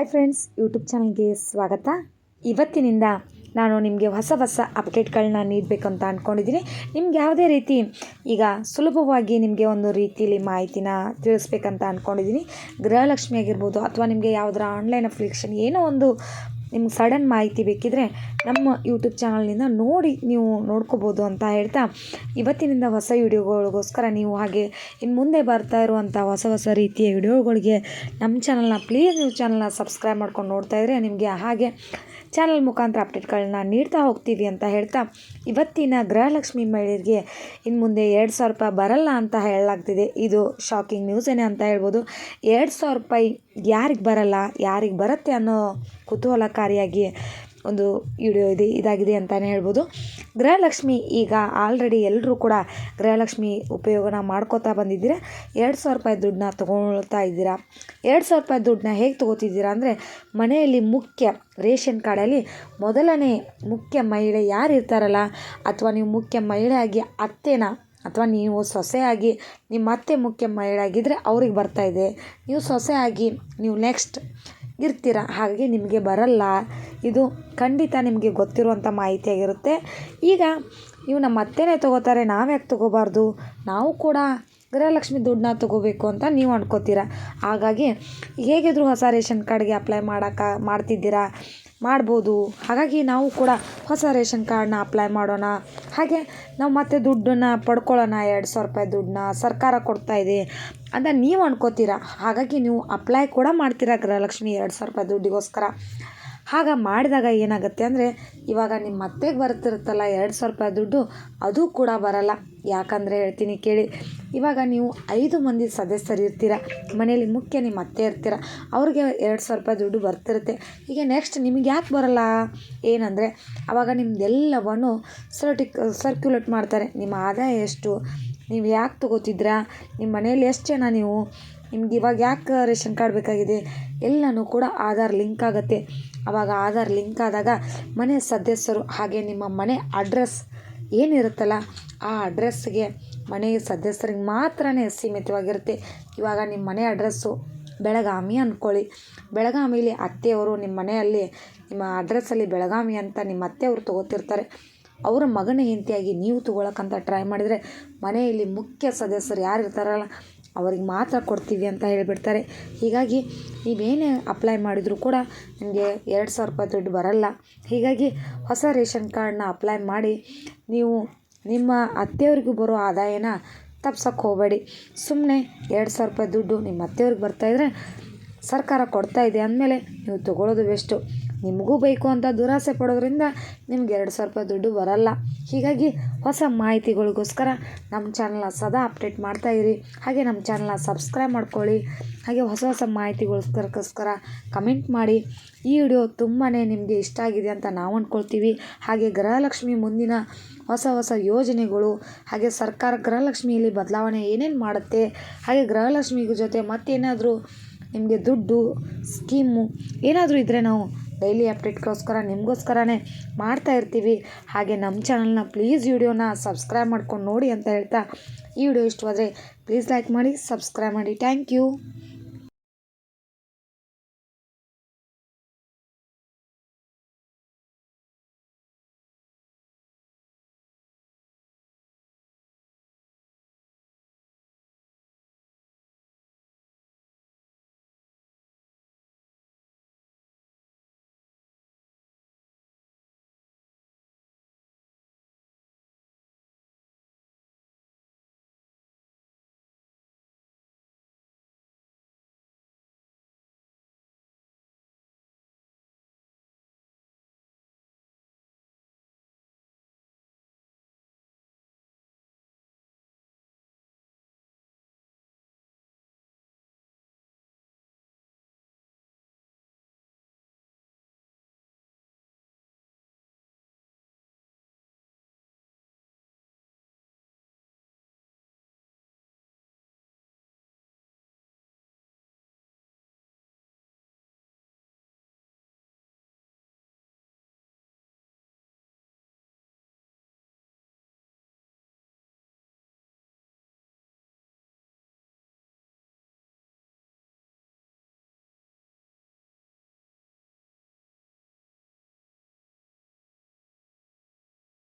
Hi friends YouTube ಚಾನಲ್ಗೆ ಸ್ವಾಗತ. ಇವತ್ತಿನಿಂದ ನಾನು ನಿಮಗೆ ಹೊಸ ಹೊಸ ಅಪ್ಡೇಟ್ಗಳನ್ನ ನೀಡಬೇಕಂತ ಅಂದ್ಕೊಂಡಿದ್ದೀನಿ ನಿಮ್ಗೆ ಯಾವುದೇ ರೀತಿ ಈಗ ಸುಲಭವಾಗಿ ನಿಮಗೆ ಒಂದು ರೀತಿಯಲ್ಲಿ ಮಾಹಿತಿನ ತಿಳಿಸ್ಬೇಕಂತ ಅಂದ್ಕೊಂಡಿದ್ದೀನಿ ಗೃಹಲಕ್ಷ್ಮಿ ಆಗಿರ್ಬೋದು ಅಥವಾ ನಿಮಗೆ ಯಾವುದರ ಆನ್ಲೈನ್ ಅಪ್ಲಿಕೇಶನ್ ಏನೋ ಒಂದು ನಿಮ್ಗೆ ಸಡನ್ ಮಾಹಿತಿ ಬೇಕಿದ್ರೆ ನಮ್ಮ ಯೂಟ್ಯೂಬ್ ಚಾನಲ್ನಿಂದ ನೋಡಿ ನೀವು ನೋಡ್ಕೋಬೋದು ಅಂತ ಹೇಳ್ತಾ ಇವತ್ತಿನಿಂದ ಹೊಸ ವಿಡಿಯೋಗಳಿಗೋಸ್ಕರ ನೀವು ಹಾಗೆ ಇನ್ನು ಮುಂದೆ ಬರ್ತಾ ಇರುವಂಥ ಹೊಸ ಹೊಸ ರೀತಿಯ ವಿಡಿಯೋಗಳಿಗೆ ನಮ್ಮ ಚಾನಲ್ನ ಪ್ಲೀಸ್ ನೀವು ಚಾನಲ್ನ ಸಬ್ಸ್ಕ್ರೈಬ್ ಮಾಡ್ಕೊಂಡು ನೋಡ್ತಾ ಇದ್ರೆ ನಿಮಗೆ ಹಾಗೆ ಚಾನಲ್ ಮುಖಾಂತರ ಅಪ್ಡೇಟ್ಗಳನ್ನ ನೀಡ್ತಾ ಹೋಗ್ತೀವಿ ಅಂತ ಹೇಳ್ತಾ ಇವತ್ತಿನ ಗೃಹಲಕ್ಷ್ಮಿ ಮಹಿಳೆಯರಿಗೆ ಇನ್ನು ಮುಂದೆ ಎರಡು ಸಾವಿರ ರೂಪಾಯಿ ಬರಲ್ಲ ಅಂತ ಹೇಳಲಾಗ್ತಿದೆ. ಇದು ಶಾಕಿಂಗ್ ನ್ಯೂಸ್ ಏನೇ ಅಂತ ಹೇಳ್ಬೋದು. ಎರಡು ಸಾವಿರ ರೂಪಾಯಿ ಯಾರಿಗೆ ಬರಲ್ಲ, ಯಾರಿಗೆ ಬರುತ್ತೆ ಅನ್ನೋ ಕುತೂಹಲಕಾರಿಯಾಗಿ ಒಂದು ವಿಡಿಯೋ ಇದೆ, ಇದಾಗಿದೆ ಅಂತಲೇ ಹೇಳ್ಬೋದು. ಗೃಹಲಕ್ಷ್ಮಿ ಈಗ ಆಲ್ರೆಡಿ ಎಲ್ಲರೂ ಕೂಡ ಗೃಹಲಕ್ಷ್ಮಿ ಉಪಯೋಗನ ಮಾಡ್ಕೋತಾ ಬಂದಿದ್ದೀರ? ಎರಡು ಸಾವಿರ ರೂಪಾಯಿ ದುಡ್ಡನ್ನ ತೊಗೊಳ್ತಾ ಇದ್ದೀರಾ? ಎರಡು ಸಾವಿರ ರೂಪಾಯಿ ದುಡ್ಡನ್ನ ಹೇಗೆ ತೊಗೋತಿದ್ದೀರಾ ಅಂದರೆ, ಮನೆಯಲ್ಲಿ ಮುಖ್ಯ ರೇಷನ್ ಕಾರ್ಡಲ್ಲಿ ಮೊದಲನೇ ಮುಖ್ಯ ಮಹಿಳೆ ಯಾರು ಇರ್ತಾರಲ್ಲ, ಅಥವಾ ನೀವು ಮುಖ್ಯ ಮಹಿಳೆಯಾಗಿ ಅತ್ತೆನ ಅಥವಾ ನೀವು ಸೊಸೆಯಾಗಿ ನಿಮ್ಮ ಅತ್ತೆ ಮುಖ್ಯ ಮಹಿಳೆಯಾಗಿದ್ದರೆ ಅವ್ರಿಗೆ ಇದೆ. ನೀವು ಸೊಸೆಯಾಗಿ ನೀವು ನೆಕ್ಸ್ಟ್ ಇರ್ತೀರ? ಹಾಗಾಗಿ ನಿಮಗೆ ಬರಲ್ಲ. ಇದು ಖಂಡಿತ ನಿಮಗೆ ಗೊತ್ತಿರುವಂಥ ಮಾಹಿತಿಯಾಗಿರುತ್ತೆ. ಈಗ ನೀವು ನಮ್ಮ ಅತ್ತೆನೇ ತೊಗೋತಾರೆ ನಾವು ಯಾಕೆ ತೊಗೋಬಾರ್ದು? ನಾವು ಕೂಡ ಗೃಹಲಕ್ಷ್ಮಿ ದುಡ್ಡನ್ನ ತೊಗೋಬೇಕು ಅಂತ ನೀವು ಅಂದ್ಕೋತೀರ ಹಾಗಾಗಿ ಹೇಗಿದ್ರು ಹೊಸ ರೇಷನ್ ಕಾರ್ಡ್ಗೆ ಅಪ್ಲೈ ಮಾಡೋಕೆ ಮಾಡ್ತಿದ್ದೀರಾ? ಮಾಡ್ಬೋದು. ಹಾಗಾಗಿ ನಾವು ಕೂಡ ಹೊಸ ರೇಷನ್ ಕಾರ್ಡನ್ನ ಅಪ್ಲೈ ಮಾಡೋಣ. ಹಾಗೆ ನಾವು ಮತ್ತೆ ದುಡ್ಡನ್ನು ಪಡ್ಕೊಳ್ಳೋಣ, ಎರಡು ಸಾವಿರ ರೂಪಾಯಿ ದುಡ್ಡನ್ನ. ಸರ್ಕಾರ ಕೊಡ್ತಾ ಇದೆ ಅಂತ ನೀವು ಅನ್ಕೋತೀರ? ಹಾಗಾಗಿ ನೀವು ಅಪ್ಲೈ ಕೂಡ ಮಾಡ್ತೀರಾ ಗೃಹಲಕ್ಷ್ಮಿ? ಎರಡು ಸಾವಿರ ರೂಪಾಯಿ ದುಡ್ಡಿಗೋಸ್ಕರ. ಆಗ ಮಾಡಿದಾಗ ಏನಾಗುತ್ತೆ ಅಂದರೆ ಇವಾಗ ನಿಮ್ಮ ಅತ್ತೆಗೆ ಬರ್ತಿರುತ್ತಲ್ಲ ಎರಡು ಸಾವಿರ ರೂಪಾಯಿ ದುಡ್ಡು, ಅದು ಕೂಡ ಬರಲ್ಲ. ಯಾಕಂದರೆ ಹೇಳ್ತೀನಿ ಕೇಳಿ, ಇವಾಗ ನೀವು ಐದು ಮಂದಿ ಸದಸ್ಯರು ಇರ್ತೀರ, ಮನೆಯಲ್ಲಿ ಮುಖ್ಯ ನಿಮ್ಮ ಅತ್ತೆ ಇರ್ತೀರ, ಅವ್ರಿಗೆ ಎರಡು ಸಾವಿರ ರೂಪಾಯಿ ದುಡ್ಡು ಬರ್ತಿರುತ್ತೆ. ಈಗ ನೆಕ್ಸ್ಟ್ ನಿಮಗೆ ಯಾಕೆ ಬರಲ್ಲ? ಏನಂದರೆ ಆವಾಗ ನಿಮ್ಮದೆಲ್ಲವನ್ನು ಸರ್ಟಿಕ್ ಸರ್ಕ್ಯುಲೇಟ್ ಮಾಡ್ತಾರೆ. ನಿಮ್ಮ ಆದಾಯ ಎಷ್ಟು? ನೀವು ಯಾಕೆ ತೊಗೋತಿದ್ರಾ? ನಿಮ್ಮ ಮನೇಲಿ ಎಷ್ಟು ಜನ ನೀವು? ನಿಮ್ಗೆ ಇವಾಗ ಯಾಕೆ ರೇಷನ್ ಕಾರ್ಡ್ ಬೇಕಾಗಿದೆ? ಎಲ್ಲನೂ ಕೂಡ ಆಧಾರ್ ಲಿಂಕ್ ಆಗುತ್ತೆ. ಆವಾಗ ಆಧಾರ್ ಲಿಂಕ್ ಆದಾಗ ಮನೆ ಸದಸ್ಯರು ಹಾಗೆ ನಿಮ್ಮ ಮನೆ ಅಡ್ರೆಸ್ ಏನಿರುತ್ತಲ್ಲ, ಆ ಅಡ್ರೆಸ್ಗೆ ಮನೆಯ ಸದಸ್ಯರಿಗೆ ಮಾತ್ರನೇ ಸೀಮಿತವಾಗಿರುತ್ತೆ. ಇವಾಗ ನಿಮ್ಮ ಮನೆ ಅಡ್ರೆಸ್ಸು ಬೆಳಗಾವಿ ಅಂದ್ಕೊಳ್ಳಿ ಬೆಳಗಾವಿಲಿ ಅತ್ತೆಯವರು ನಿಮ್ಮ ಮನೆಯಲ್ಲಿ, ನಿಮ್ಮ ಅಡ್ರೆಸ್ಸಲ್ಲಿ ಬೆಳಗಾವಿ ಅಂತ ನಿಮ್ಮ ಅತ್ತೆಯವರು ತೊಗೋತಿರ್ತಾರೆ. ಅವರ ಮಗನ ಹೆಂಡತಿಯಾಗಿ ನೀವು ತೊಗೊಳಕ್ಕಂತ ಟ್ರೈ ಮಾಡಿದರೆ ಮನೆಯಲ್ಲಿ ಮುಖ್ಯ ಸದಸ್ಯರು ಯಾರು ಇರ್ತಾರಲ್ಲ ಅವ್ರಿಗೆ ಮಾತ್ರ ಕೊಡ್ತೀವಿ ಅಂತ ಹೇಳಿಬಿಡ್ತಾರೆ. ಹೀಗಾಗಿ ನೀವೇನೇ ಅಪ್ಲೈ ಮಾಡಿದರೂ ಕೂಡ ನಿಮಗೆ ಎರಡು ಸಾವಿರ ರೂಪಾಯಿ ದುಡ್ಡು ಬರಲ್ಲ. ಹೀಗಾಗಿ ಹೊಸ ರೇಷನ್ ಕಾರ್ಡನ್ನ ಅಪ್ಲೈ ಮಾಡಿ ನೀವು ನಿಮ್ಮ ಅತ್ತೆಯವ್ರಿಗೂ ಬರೋ ಆದಾಯನ ತಪ್ಸಕ್ಕೆ ಹೋಗಬೇಡಿ. ಸುಮ್ಮನೆ ಎರಡು ಸಾವಿರ ರೂಪಾಯಿ ದುಡ್ಡು ನಿಮ್ಮ ಅತ್ತೆಯವ್ರಿಗೆ ಬರ್ತಾಯಿದ್ರೆ ಸರ್ಕಾರ ಕೊಡ್ತಾ ಇದೆ ಅಂದಮೇಲೆ ನೀವು ತೊಗೊಳ್ಳೋದು ಬೆಸ್ಟು ನಿಮಗೂ ಬೇಕು ಅಂತ ದುರಾಸೆ ಪಡೋದ್ರಿಂದ ನಿಮ್ಗೆ ಎರಡು ಸಾವಿರ ರೂಪಾಯಿ ದುಡ್ಡು ಬರಲ್ಲ. ಹೀಗಾಗಿ ಹೊಸ ಮಾಹಿತಿಗಳಿಗೋಸ್ಕರ ನಮ್ಮ ಚಾನಲ್ನ ಸದಾ ಅಪ್ಡೇಟ್ ಮಾಡ್ತಾ ಇರಿ. ಹಾಗೆ ನಮ್ಮ ಚಾನಲ್ನ ಸಬ್ಸ್ಕ್ರೈಬ್ ಮಾಡ್ಕೊಳ್ಳಿ. ಹಾಗೆ ಹೊಸ ಹೊಸ ಮಾಹಿತಿಗೋಸ್ಕರಕ್ಕೋಸ್ಕರ ಕಮೆಂಟ್ ಮಾಡಿ. ಈ ವಿಡಿಯೋ ತುಂಬಾ ನಿಮಗೆ ಇಷ್ಟ ಆಗಿದೆ ಅಂತ ನಾವು ಅಂದ್ಕೊಳ್ತೀವಿ ಹಾಗೆ ಗೃಹಲಕ್ಷ್ಮಿ ಮುಂದಿನ ಹೊಸ ಹೊಸ ಯೋಜನೆಗಳು, ಹಾಗೆ ಸರ್ಕಾರ ಗೃಹಲಕ್ಷ್ಮಿಯಲ್ಲಿ ಬದಲಾವಣೆ ಏನೇನು ಮಾಡುತ್ತೆ, ಹಾಗೆ ಗೃಹಲಕ್ಷ್ಮಿ ಜೊತೆ ಮತ್ತೇನಾದರೂ ನಿಮಗೆ ದುಡ್ಡು ಸ್ಕೀಮು ಏನಾದರೂ ಇದ್ದರೆ ನಾವು ಡೈಲಿ ಅಪ್ಡೇಟ್ಗೋಸ್ಕರ ನಿಮಗೋಸ್ಕರನೇ ಮಾಡ್ತಾ ಇರ್ತೀವಿ. ಹಾಗೆ ನಮ್ಮ ಚಾನಲ್ನ ಪ್ಲೀಸ್ ವಿಡಿಯೋನ ಸಬ್ಸ್ಕ್ರೈಬ್ ಮಾಡ್ಕೊಂಡು ನೋಡಿ ಅಂತ ಹೇಳ್ತಾ ಈ ವಿಡಿಯೋ ಇಷ್ಟವಾದರೆ ಪ್ಲೀಸ್ ಲೈಕ್ ಮಾಡಿ, ಸಬ್ಸ್ಕ್ರೈಬ್ ಮಾಡಿ. Thank you.